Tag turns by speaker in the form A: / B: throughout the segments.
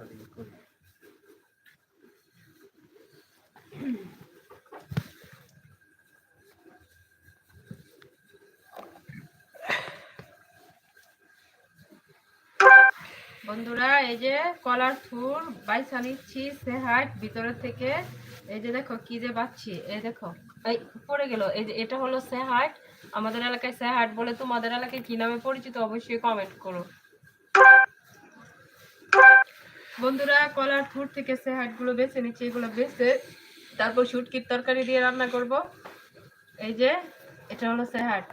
A: করি। বন্ধুরা, এই যে কলার ফুল বাইসা নিচ্ছি সে হাট ভিতরে থেকে, এই যে দেখো, কি যে বাচ্ছি, এই দেখো, এই পড়ে গেল, এই যে এটা হলো সে হাট আমাদের এলাকায় সে হাট বলে তোমাদের এলাকায় কি নামে পরিচিত অবশ্যই কমেন্ট করো। বন্ধুরা, কলার ফুট থেকে সেহাটগুলো বেছে নিচ্ছি, এগুলো বেছে তারপর শুটকির তরকারি দিয়ে রান্না করব। এই যে, এটা হলো সেহাট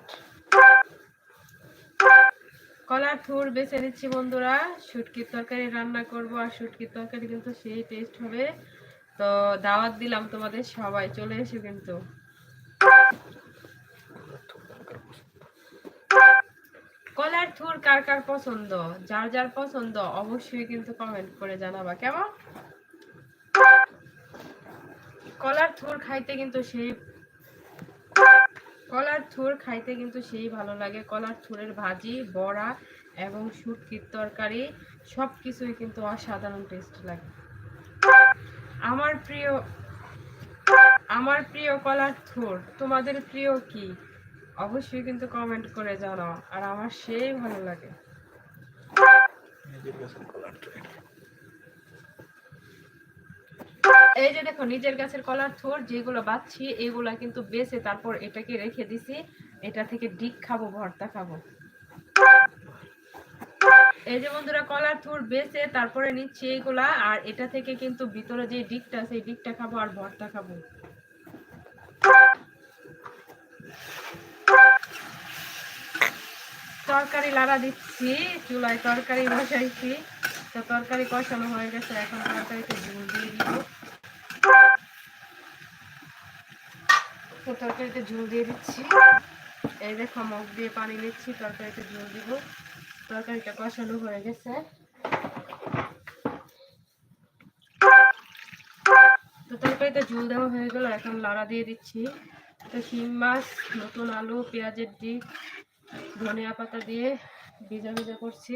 A: কলার থুর বেছে নিচ্ছি বন্ধুরা, শুটকির তরকারি রান্না করব আর শুটকির তরকারি কিন্তু সেই টেস্ট হবে। তো দাওয়াত দিলাম তোমাদের সবাই, চলে এসে কিন্তু কলার থুর কার কার পছন্দ, যার যার পছন্দ অবশ্যই কিন্তু কমেন্ট করে জানাবা, কেমন? কলার থুর খাইতে কিন্তু সেই, কলার থুর খাইতে কিন্তু সেই ভালো লাগে। কলার থুরের ভাজি, বড়া এবং শুটকির তরকারি সব কিছুই কিন্তু অসাধারণ টেস্ট লাগে। আমার প্রিয় আমার প্রিয় কলার থুর, তোমাদের প্রিয় কি? অবশ্যই কিন্তু কমেন্ট করে জানাও, আর আমার সেই ভালো লাগে। এই যে দেখো, নিজের গাছের কলার থোর যেগুলো বাচ্ছি, এগুলা কিন্তু বেছে তারপর এটাকে রেখে দিছি। এটা থেকে ডিক খাব, ভর্তা খাব। এই যে বন্ধুরা, কলার থুর বেছে তারপরে নিচ্ছি এইগুলা আর এটা থেকে কিন্তু ভিতরে যে ডিকটা সেই ডিকটা খাব আর ভর্তা খাব। তরকারি লাড়া দিচ্ছি, চুলায় তরকারি বসাইছি। তো তরকারি কষানো হয়ে গেছে, এখন তরকারিতে ঝুল দিয়ে দিব। তো তরকারিতে ঝুল দিয়ে দিচ্ছি। এই দেখো, মগ দিয়ে পানি নিচ্ছি, তরকারিতে ঝুল দিব। তরকারিটা কষানো হয়ে গেছে। তো তরকারিতে ঝুল দেওয়া হয়ে গেল, এখন লাড়া দিয়ে দিচ্ছি। তো শিম মাছ, নতুন আলু, পেঁয়াজের ডিপ ধনিয়া পাতা দিয়ে ভিজা ভিজা করছি।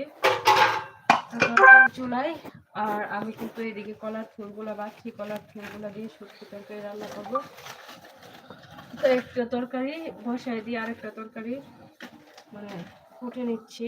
A: চুলাই, আর আমি কিন্তু এদিকে কলার ফুলগুলো, বাকি কলার ফুলগুলো দিয়ে শুটকি তরকারি রান্না করব। তো একটা তরকারি বসায় দিয়ে আরেকটা তরকারি মানে ফুটে নিচ্ছি।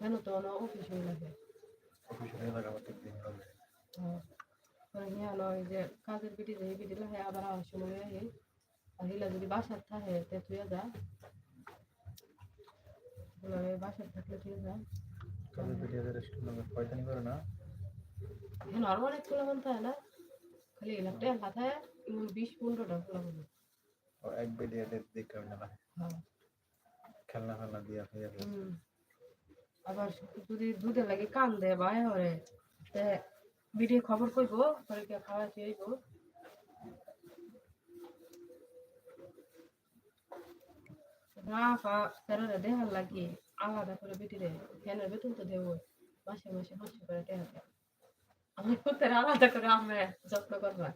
A: কেন তো না অফিস হয়ে লাগে
B: অফিসে লাগা ঠিক দিন হবে
A: হ্যাঁ নয় যে কাজের পিটি যে পিটি লাগে আবার আমার সময় আহে আর হিলা যদি বাসার থাকে তে তুই যা বলে বাসার থাকলে তুই যা
B: কাজে পিটিয়ে রেস্টুরেন্টে পয়তানি করে না
A: হ্যাঁ আর অনেক খোলা বলতে হয় না খালি এলাকাটা হাতে এমন বিশ পনেরোটা খোলা বলতে
B: ও এক বেডিয়ে দেখতে হবে না
A: হ্যাঁ
B: খেলনা ফেলনা দিয়া হয়ে যাবে
A: হুম। আবার যদি দুধে লাগে কান দেয় বা হরে ভিডিও খবর কইব পরে খাওয়া লাগে, আলাদা করে মাসে করে আমি আলাদা করে আমরা যত্ন করবা